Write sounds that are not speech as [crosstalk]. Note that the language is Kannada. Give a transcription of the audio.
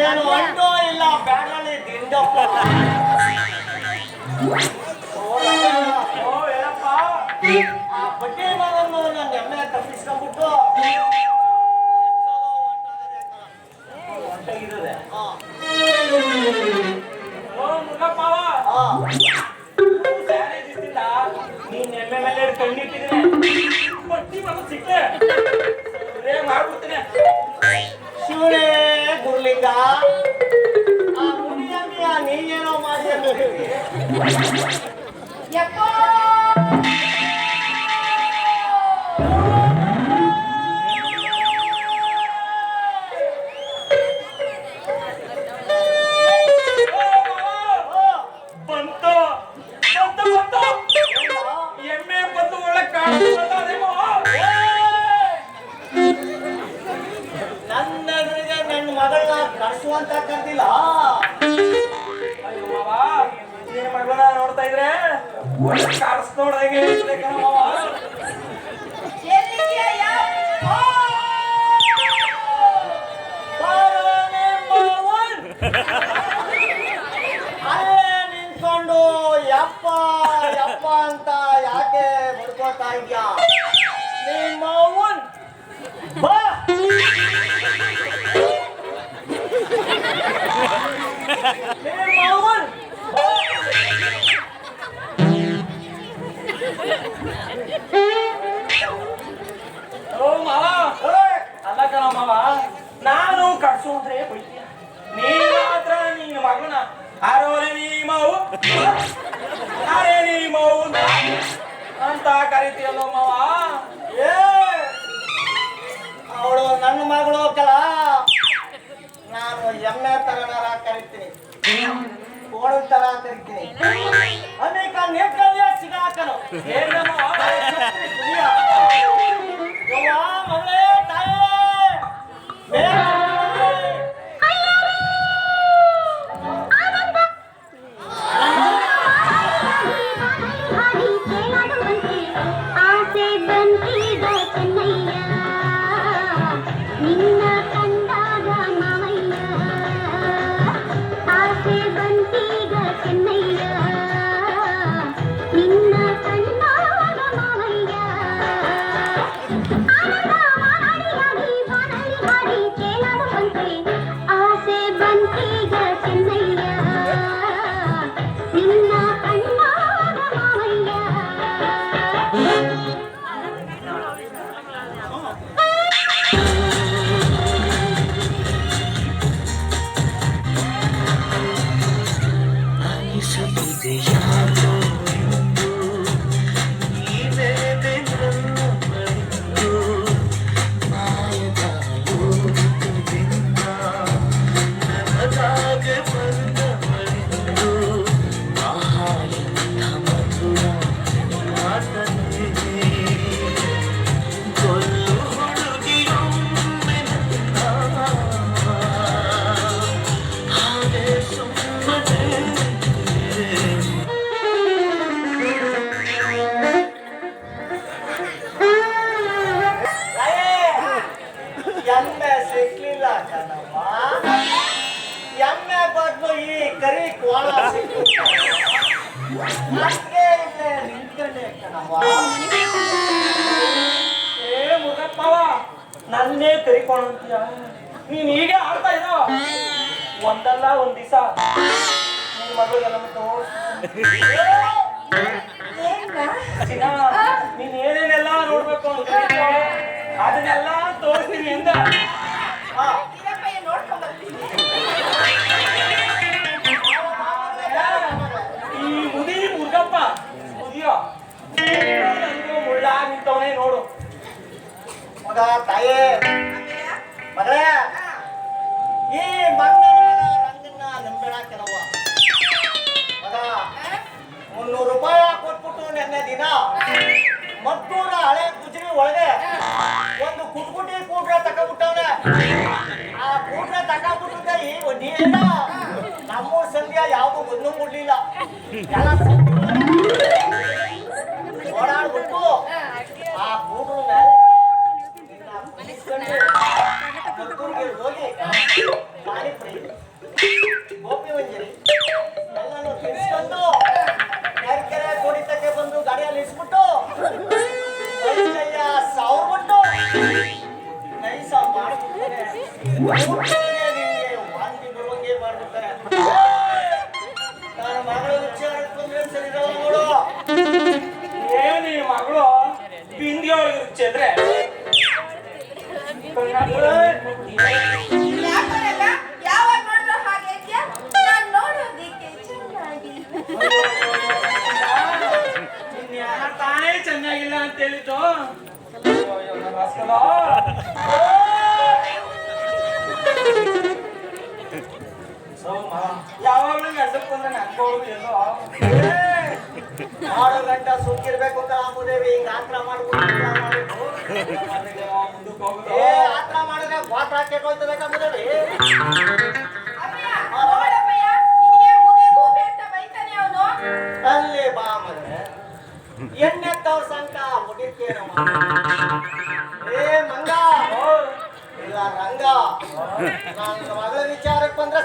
ನೀವೇನು ಅಂಟೋ ಇಲ್ಲ ಬ್ಯಾಡಲ್ಲಿ ದಿಂಡಪ್ಪ. ಓ [laughs] ಮಾವನ್. ಅಲ್ಲೇ ನಿಂತ್ಕೊಂಡು ಯಪ್ಪ ಯಪ್ಪ ಅಂತ ಯಾಕೆ ಬಡ್ಕೋತಾ ಇದ್ಯಾ ಬಾ ಓ ಮಾವ ಏಯ್! ಅಲ್ಲ ಮಾವ ನಾನು ಕಟ್ಸು ಅಂದ್ರೆ ಬೈತೀಯ ನೀನ್ ಮಾತ್ರ ನಿನ್ನ ಮಗನ. ಆರೋರೆ ನೀ ಮಾವು ಯಾರೇ ನೀ ಮಾವು ಅಂತ ಕರಿತೀಯಲ್ಲೋ ಮಾವ. ಏ ಅವಳು ನನ್ನ ಮಗಳು ಕಲ ನಾನು ಎಮ್ಮೆ ತರನಾರ ಕರಿತೀನಿ. ಕೋಳು ತರ ಕರಿತೀನಿ. ಅನೇಕ ನೇಕಲ್ಯ பక్కணும் আমার ಏ ಮುಗಪ್ಪವ ನನ್ನೇ ಕರಿಕೊಂಡಂತೀಯ ನೀನ್ ಹೀಗೆ ಆಡ್ತಾ ಇರೋ ಒಂದಲ್ಲ ಒಂದ್ ದಿವಸ ನಿನ್ ನಮ್ಮ ಚಿನ್ನ ನೀನ್ ಏನೇನೆಲ್ಲ ನೋಡ್ಬೇಕು ಅಂತ ಅದನ್ನೆಲ್ಲ ತೋರಿಸ್ತೀನಿ ಎಂದ ಈ ಮಂಗನ ರಂಗನ್ನ ನಂಬೇಡ ಕೆಲವ. ಮುನ್ನೂರು ರೂಪಾಯಿ ಕೊಟ್ಬಿಟ್ಟು ನೆನ್ನೆ ದಿನ ಮತ್ತೂರ ಹಳೆ ಗುಜರಿ ಒಳಗೆ ಒಂದು ಕುಟ್ಕುಟಿ ಕೂಟ್ರ ತಕೊಂಡ್ಬಿಟ್ಟವ್ರೆ ಆ ಕೂಟ್ರ ತಕೊಂಡ್ಬಿಟ್ಟಿದ್ದ ಈ ನೀ ಏನೋ ನಮ್ಮೂರ್ ಸಂಧ್ಯ ಯಾವುದು ಮುದ್ಲು ಮುಡ್ಲಿಲ್ಲ. ಎಲ್ಲ ನನ್ನ ಇರಲ್ಲ ಮಗಳು ಬಿಂದಿ ಒಳಗೆ ತಾನೇ ಚೆನ್ನಾಗಿಲ್ಲ ಅಂತ ಹೇಳಿದ್ದು. ಯಾವಾಗ್ಲೂ ಗಂಡಕ್ ಬಂದ್ರೆ ನನ್ಕೊಳ್ಳೋದು ಎಲ್ಲೋ ಆರು ಗಂಟೆ ಸುಮ್ಕಿರ್ಬೇಕು ಕಾಮುದೇವಿ ಮಾಡ್ಬೋದು ಮಾಡಬೇಕು. ಆತ್ರ ಮಾಡಿದ್ರೆ ವಾತ್ರ ಹಾಕಿ ಹೋಯ್ತದೆ ಕಾಮುದೇವಿ ಅಲ್ಲಿ ಬಾ ಮಗನೇ ಎಣ್ಣೆ ತವ್ರ ಸಂಕ ಮುಗಿತೇನೋ ಏ ಮಂಗ. ಇಲ್ಲ ರಂಗ. ನಾನು ಮಗಳ ವಿಚಾರಕ್ಕೆ ಬಂದ್ರೆ